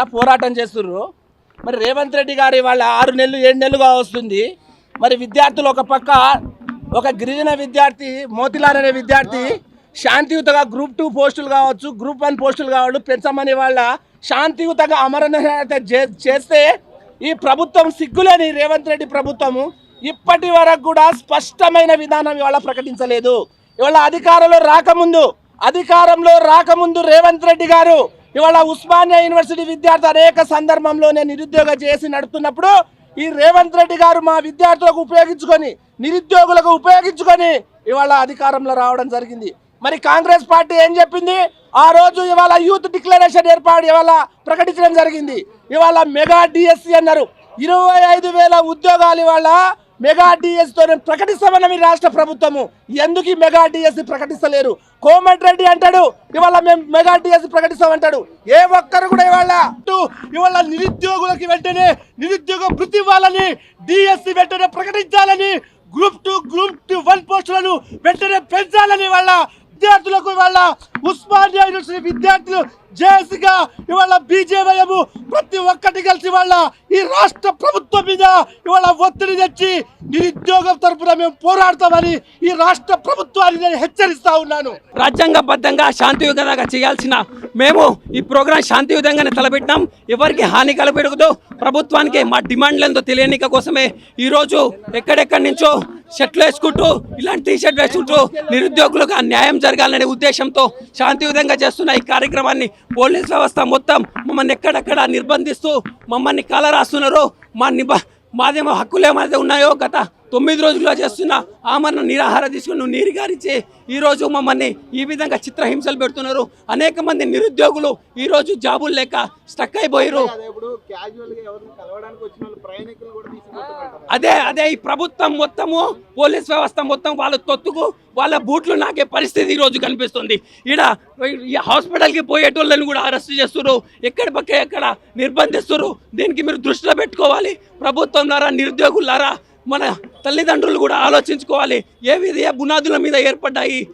ఇవాళ పోరాటం చేస్తుర్రు. మరి రేవంత్ రెడ్డి గారు ఇవాళ ఆరు నెలలు ఏడు నెలలుగా వస్తుంది. మరి విద్యార్థులు ఒక పక్క ఒక గిరిజన విద్యార్థి మోతిలాల్ అనే విద్యార్థి శాంతియుతగా గ్రూప్ టూ పోస్టులు కావచ్చు గ్రూప్ వన్ పోస్టులు కావచ్చు పెంచమని వాళ్ళ శాంతియుతంగా అమరణ చే- చేస్తే ఈ ప్రభుత్వం సిగ్గులేని రేవంత్ రెడ్డి ప్రభుత్వము. ఇప్పటి వరకు కూడా స్పష్టమైన విధానం ఇవాళ ప్రకటించలేదు. ఇవాళ అధికారంలో రాకముందు అధికారంలో రాకముందు రేవంత్ రెడ్డి గారు ఇవాళ ఉస్మానియా యూనివర్సిటీ విద్యార్థి అనేక సందర్భంలోనే నిరుద్యోగ చేసి నడుపుతున్నప్పుడు ఈ రేవంత్ రెడ్డి గారు మా విద్యార్థులకు ఉపయోగించుకొని నిరుద్యోగులకు ఉపయోగించుకొని ఇవాళ అధికారంలో రావడం జరిగింది. మరి కాంగ్రెస్ పార్టీ ఏం చెప్పింది? ఆ రోజు ఇవాళ యూత్ డిక్లరేషన్ ఏర్పాటు ఇవాళ ప్రకటించడం జరిగింది. ఇవాళ మెగా డిఎస్సి అన్నారు. ఇరవై ఐదు వేల ఉద్యోగాలు ఇవాళ మెగా డిఎస్తో ప్రకటిస్తామన్న మీ రాష్ట్ర ప్రభుత్వము. ఎందుకు ఈ మెగా డిఎస్సి ప్రకటిస్తలేరు? కోమటిరెడ్డి అంటాడు ఇవాళ మేము మెగా డిఎస్సి ప్రకటిస్తామంటాడు. ఏ ఒక్కరు కూడా ఇవాళ ఇవాళ నిరుద్యోగులకి వెంటనే నిరుద్యోగ వృత్తి ఇవ్వాలని డిఎస్సి వెంటనే ప్రకటించాలని group two group two one పోస్టులను వెంటనే పెంచాలని వాళ్ళ విద్యార్థులకు ఇవాళ ఉస్మానియా యూనివర్సిటీ విద్యార్థులు జేఏసీగా ఇవాళ బీజేపీ ప్రతి ఒక్కటి కలిసి వాళ్ళ ఈ రాష్ట్ర ప్రభుత్వం మీద ఇవాళ ఒత్తిడి తెచ్చి నిరుద్యోగం తరపున మేము పోరాడతామని ఈ రాష్ట్ర ప్రభుత్వాన్ని నేను హెచ్చరిస్తా ఉన్నాను. రాజ్యాంగబద్ధంగా శాంతియుతంగా చేయాల్సిన మేము ఈ ప్రోగ్రాం శాంతియుతంగానే తలపెట్టినాం. ఎవరికి హాని కలపెడకదు ప్రభుత్వానికి మా డిమాండ్లు ఎంతో తెలియనిక కోసమే ఈరోజు ఎక్కడెక్కడి నుంచో షర్ట్లు వేసుకుంటూ ఇలాంటి టీ షర్ట్ వేసుకుంటూ నిరుద్యోగులకు న్యాయం జరగాలనే ఉద్దేశంతో శాంతియుతంగా చేస్తున్న ఈ కార్యక్రమాన్ని పోలీస్ వ్యవస్థ మొత్తం మమ్మల్ని ఎక్కడెక్కడ నిర్బంధిస్తూ మమ్మల్ని కల రాస్తున్నారు మా నిబ మాదేమో హక్కులు ఏమైతే ఉన్నాయో గత తొమ్మిది రోజుల్లో చేస్తున్న ఆమరణ నిరాహార తీసుకుని నీరు గారిచి ఈరోజు మమ్మల్ని ఈ విధంగా చిత్రహింసలు పెడుతున్నారు. అనేక మంది నిరుద్యోగులు ఈరోజు జాబులు లేక స్టక్ అయిపోయారు. అదే అదే ఈ ప్రభుత్వం మొత్తము పోలీస్ వ్యవస్థ మొత్తం వాళ్ళ తొత్తుకు వాళ్ళ బూట్లు నాకే పరిస్థితి ఈరోజు కనిపిస్తుంది. ఈడ ఈ హాస్పిటల్కి పోయేటోళ్ళని కూడా అరెస్ట్ చేస్తున్నారు. ఎక్కడ పక్క ఎక్కడ నిర్బంధిస్తున్నారు. దీనికి మీరు దృష్టిలో పెట్టుకోవాలి. ప్రభుత్వం ద్వారా నిరుద్యోగులారా మన తల్లిదండ్రులు కూడా ఆలోచించుకోవాలి. ఏ విధ ఏ బునాదుల మీద ఏర్పడ్డాయి?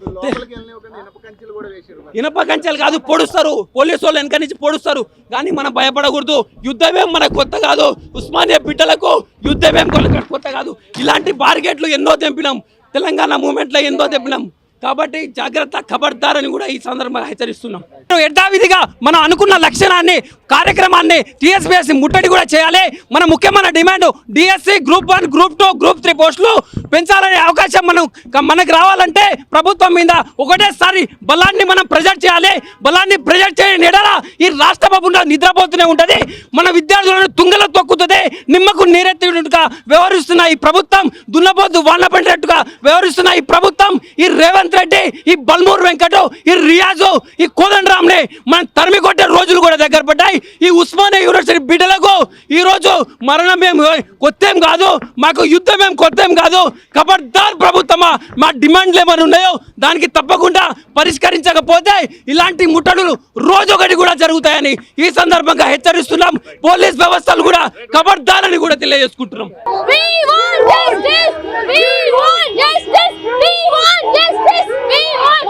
ఇనప కంచెలు కాదు పొడుస్తారు. పోలీసు వాళ్ళు వెనక నుంచి పొడుస్తారు. కానీ మనం భయపడకూడదు. యుద్ధమేం మనకు కొత్త కాదు. ఉస్మానియా బిడ్డలకు యుద్ధమేం కొత్త కాదు. ఇలాంటి బార్గెట్లు ఎన్నో తెంపినాం. తెలంగాణ మూమెంట్లో ఎన్నో తెంపినాం. కాబట్టి జాగ్రత్త ఖబర్దారని కూడా ఈ సందర్భంగా హెచ్చరిస్తున్నాం. యథావిధిగా మనం అనుకున్న లక్షణాన్ని కార్యక్రమాన్ని టీఎస్పీఎస్సీ ముట్టడి కూడా చేయాలి. మన ముఖ్యమైన demand DSC group one group two group three పోస్టులు పెంచాలనే అవకాశం మనం మనకు రావాలంటే ప్రభుత్వం మీద ఒకటేసారి బలాన్ని మనం ప్రజెక్ట్ చేయాలి. బలాన్ని ప్రజెక్ట్ చేయని ఎడల ఈ రాష్ట్ర ప్రభుత్వం నిద్రపోతూనే ఉంటుంది. మన విద్యార్థులను తుంగలో తొక్కుతుంది. నిమ్మకు నీరెత్తినట్టుగా వ్యవహరిస్తున్న ఈ ప్రభుత్వం దున్నబోద్దు వాన పడినట్టుగా వ్యవహరిస్తున్న ఈ ప్రభుత్వం ఈ రేవంత్ రెడ్డి ఈ బల్మూర్ వెంకట ఈ రియాజు ఈ కోదండరామ్ని మనం తరిమి కొట్టే రోజులు కూడా దగ్గర పడ్డాయి. ఈ ఉస్మానియా యూనివర్సిటీ బిడ్డలకు ఈ రోజు మరణం ఏం కొత్తేం కాదు. మాకు యుద్ధం ఏం కొత్తేం కాదు. కబడ్దార్ ప్రభుత్వమా మా డిమాండ్లు ఏమైనా ఉన్నాయో దానికి తప్పకుండా పరిష్కరించకపోతే ఇలాంటి ముట్టడులు రోజొకటి కూడా జరుగుతాయని ఈ సందర్భంగా హెచ్చరిస్తున్నాం. పోలీస్ వ్యవస్థలు కూడా కబడ్దార్ అని కూడా తెలియజేసుకుంటున్నాం We want justice! We want justice! We want justice! We want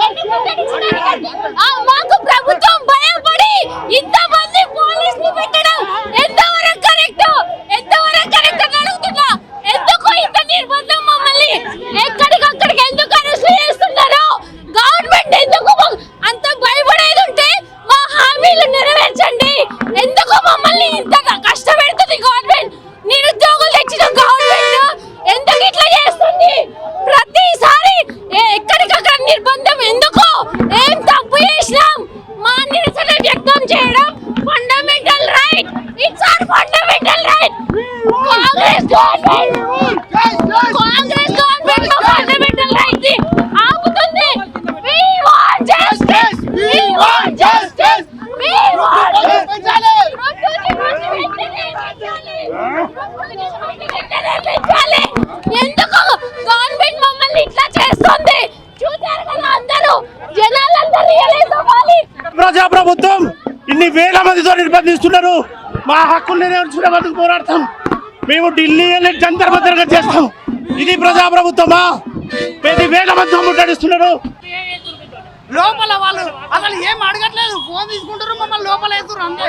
ఆ మాకు ప్రభుత్వం భయపడి ఇంతమంది పోలీసులు పెట్టడం ఎంతవరకు కరెక్ట్ ఎంతవరకు కరెక్ట్ అని అడుగుతున్నా ఎందుకు ఇంత నిర్బంధం మమ్మల్ని ఎక్కడికక్కడికి ఎందుకు అరెస్ట్ చేస్తున్నారు గవర్నమెంట్ ఎందుకు మా- అంత భయపడేది ఉంటే మా హామీలు నెరవేర్చండి ఎందుకు మమ్మల్ని ఇంతగా కష్టపెడుతుంది గవర్నమెంట్ నిరుద్యోగులు తెచ్చిన గవర్నమెంట్ ఎందుకు ఇట్లా చేస్తుంది ప్రతిసారి ఏ- ఎక్కడికక్కడ ప్రజాప్రభుత్వం ఇన్ని వేల మందితో నిర్బంధిస్తున్నారు. మా హక్కులు నెరవేర్చుకునేందుకు పోరాడతాం. మేము ఢిల్లీ వెళ్ళి జంతర్ మంతర్గా చేస్తాం. ఇది ప్రజాప్రభుత్వమా? పది వేల మంది ముట్టడిస్తున్నారు లోపల వాళ్ళు అసలు ఏం అడగట్లేదు. ఫోన్ తీసుకుంటారు మమ్మల్ని లోపల వేస్తారు అంతే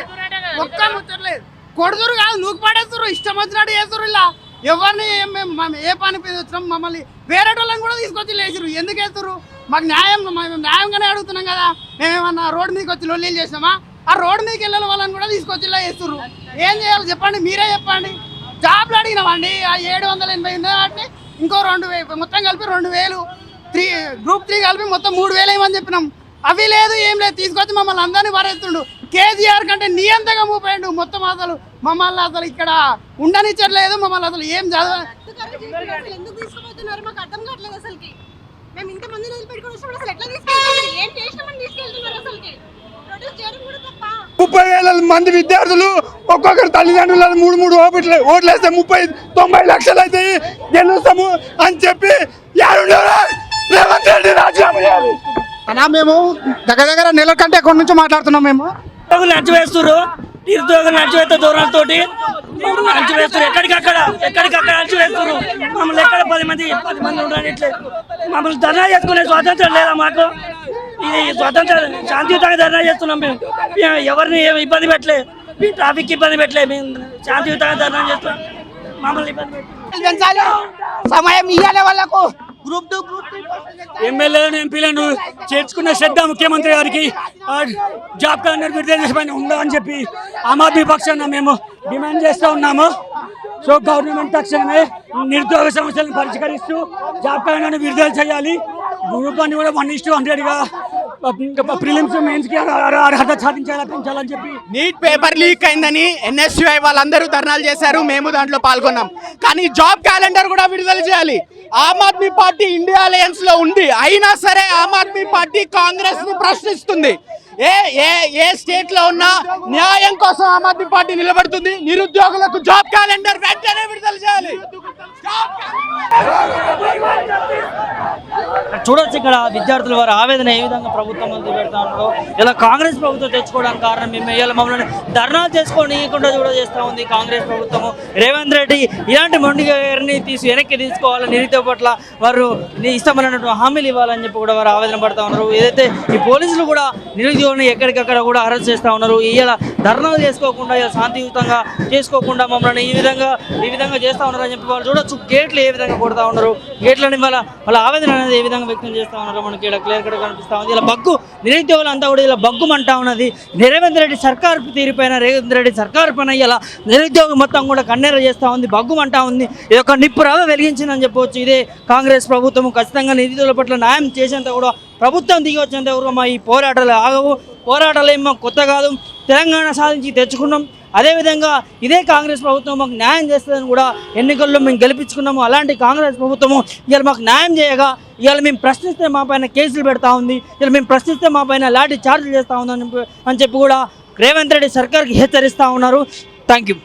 ఒక్క ముచ్చట్లేదు కొడుతురు కాదు నూకు పడేస్తురు. ఇష్టం వచ్చినట్టు చేస్తారు ఇలా. ఎవరిని మేము ఏ పని వచ్చినాం మమ్మల్ని వేరే వాళ్ళని కూడా తీసుకొచ్చి లేచారు ఎందుకు వేస్తారు మాకు న్యాయం మేము న్యాయంగానే అడుగుతున్నాం కదా. మేమేమన్నా రోడ్ మీదకి వచ్చి లొల్లీలు చేసినామా? ఆ రోడ్డు మీదకి వెళ్ళిన వాళ్ళని కూడా తీసుకొచ్చి ఇలా చేస్తున్నారు ఏం చేయాలి చెప్పండి? మీరే చెప్పండి. జాబ్లు అడిగినామండి. ఆ ఏడు వందల ఎనభై ఉంది వాటిని ఇంకో రెండు వేలు మొత్తం కలిపి రెండు వేలు. త్రీ గ్రూప్ త్రీ కలిపి మొత్తం మూడు వేలు ఏమని చెప్పినాం. అవి లేదు ఏం లేదు. తీసుకొచ్చి మమ్మల్ని అందరినీ పరేస్తుండు. కేసీఆర్ కంటే నియంతగా మూపోయిండు మొత్తం అసలు. మమ్మల్ని అసలు ఇక్కడ ఉండనిచ్చట్లేదు. మమ్మల్ని అసలు ఏం చదవ మేము ఇంత మంది అసలు ఎట్లా తీసుకెళ్తున్నారు? ఏం చేసినామని తీసుకెళ్తున్నారు అసలుకి. ప్రొడ్యూస్ చేయడం కూడా తప్ప. ముప్పై వేల మంది విద్యార్థులు ఒక్కొక్కరు తల్లిదండ్రులను మూడు మూడు ఓట్లు ఓట్లేస్తే ముప్పై తొంభై లక్షలు అవుతాయి గెలుస్తాము అని చెప్పి? రేవంత్ రెడ్డి రాజీనామా చేయాలి. అన్నా మేము దగ్గర దగ్గర నెల కంటే ఎక్కువ నుంచి మాట్లాడుతున్నాం మేము? నిరుద్యోగులు అణచివేస్తున్నారు నిరుద్యోగులు అణచివేస్తే దూరాలతోటి మమ్మల్ని అణచివేస్తారు ఎక్కడికక్కడ? ఎక్కడికక్కడ అణచివేస్తారు మమ్మల్ని ఎక్కడ పది మంది పది మంది ఉండనిట్లేదు. మమ్మల్ని ధర్నా చేసుకునే స్వాతంత్రం లేదా మాకు? ఇది స్వాతంత్రం శాంతియుతంగా ధర్నా చేస్తున్నాం మేము. మేము ఎవరిని ఏమి ఇబ్బంది పెట్టలే. మీ ట్రాఫిక్ ఇబ్బంది పెట్టలే. మేము శాంతియుతంగా ధర్నా చేస్తున్నాం. మమ్మల్ని ఇబ్బంది పెట్టలేదు పెంచాలి సమయం ఇవ్వాలి వాళ్ళకు. గ్రూప్ టూ గ్రూప్ ఎమ్మెల్యేలను ఎంపీలను చేర్చుకున్న శ్రద్ధ ముఖ్యమంత్రి గారికి జాబ్ క్యాలెండర్ విడుదల చేసే పని ఉందా అని చెప్పి ఆమ్ ఆద్మీ పక్షాన మేము డిమాండ్ చేస్తూ ఉన్నాము. సో గవర్నమెంట్ తక్షణమే నిరుద్యోగ సమస్యలను పరిష్కరిస్తూ జాబ్ క్యాలెండర్ విడుదల చేయాలి. గ్రూప్ అని కూడా వన్ ఇస్టు హండ్రెడ్గా ప్రిలిమ్స్ మెయిన్స్కి అర్హత సాధించేలా పెంచాలని చెప్పి నీట్ పేపర్ లీక్ అయిందని ఎన్ఎస్యుఐ వాళ్ళందరూ ధర్నాలు చేశారు. మేము దాంట్లో పాల్గొన్నాం. కానీ జాబ్ క్యాలెండర్ కూడా విడుదల చేయాలి. ఆమ్ ఆద్మీ పార్టీ ఇండియా అలయన్స్లో ఉంది. అయినా సరే ఆమ్ ఆద్మీ పార్టీ కాంగ్రెస్ని ప్రశ్నిస్తుంది. ఏ ఏ ఏ స్టేట్లో ఉన్నా న్యాయం కోసం ఆమ్ ఆద్మీ పార్టీ నిలబడుతుంది. నిరుద్యోగులకు జాబ్ క్యాలెండర్ వెంటనే విడుదల చేయాలి జాబ్ చూడొచ్చు ఇక్కడ విద్యార్థుల వారి ఆవేదన ఏ విధంగా ప్రభుత్వం ముందు పెడతా ఉన్నారో ఇలా కాంగ్రెస్ ప్రభుత్వం తెచ్చుకోవడానికి కారణం మేము ఇలా మమ్మల్ని ధర్నాలు చేసుకోనియకుండా కూడా చేస్తూ ఉంది కాంగ్రెస్ ప్రభుత్వము. రేవంత్ రెడ్డి ఇలాంటి మొండి గారిని తీసి వెనక్కి తీసుకోవాలని నిరుద్యోగ పట్ల వారు నీ ఇష్టమైనటువంటి హామీలు ఇవ్వాలని చెప్పి కూడా వారు ఆవేదన పడతా ఉన్నారు. ఏదైతే ఈ పోలీసులు కూడా నిరుద్యోగులను ఎక్కడికక్కడ కూడా అరెస్ట్ చేస్తూ ఉన్నారు. ఇలా ధర్నాలు చేసుకోకుండా ఇలా శాంతియుతంగా చేసుకోకుండా మమ్మల్ని ఈ విధంగా ఈ విధంగా చేస్తూ ఉన్నారని చెప్పి వాళ్ళు చూడొచ్చు. గేట్లు ఏ విధంగా కొడతా ఉన్నారు. గేట్లని వాళ్ళ వాళ్ళ ఆవేదన అనేది ఏ విధంగా వ్యక్తం చేస్తా ఉన్నారు. మనకి ఇక్కడ క్లియర్ కట్ కనిపిస్తూ ఉంది. ఇలా బగ్గు నిరుద్యోగులు అంతా కూడా ఇలా బగ్గుమంటా ఉన్నది. రేవంత్ రెడ్డి సర్కార్ తీరిపైన రేవంత్ రెడ్డి సర్కార్ పైన ఇలా నిరుద్యోగం మొత్తం కూడా కన్నెర చేస్తూ ఉంది బగ్గుమంటా ఉంది. ఇది ఒక నిప్పు రవ వెలిగించిందని చెప్పవచ్చు ఇదే కాంగ్రెస్ ప్రభుత్వం ఖచ్చితంగా నిరుద్యోగుల పట్ల న్యాయం చేసేంత కూడా ప్రభుత్వం దిగి వచ్చేంత కూడా మా ఈ పోరాటాలు ఆగవు. పోరాటాలు ఏమో కొత్త కాదు. తెలంగాణ సాధించి తెచ్చుకున్నాం. అదేవిధంగా ఇదే కాంగ్రెస్ ప్రభుత్వం మాకు న్యాయం చేస్తుందని కూడా ఎన్నికల్లో మేము గెలిపించుకున్నాము. అలాంటి కాంగ్రెస్ ప్రభుత్వము ఇవాళ మాకు న్యాయం చేయగా ఇవాళ మేము ప్రశ్నిస్తే మా పైన కేసులు పెడతా ఉంది. ఇవాళ మేము ప్రశ్నిస్తే మా పైన లాఠీ చార్జీలు చేస్తూ ఉందని చెప్పి- అని చెప్పి కూడా రేవంత్ రెడ్డి సర్కార్కి హెచ్చరిస్తూ ఉన్నారు. Thank you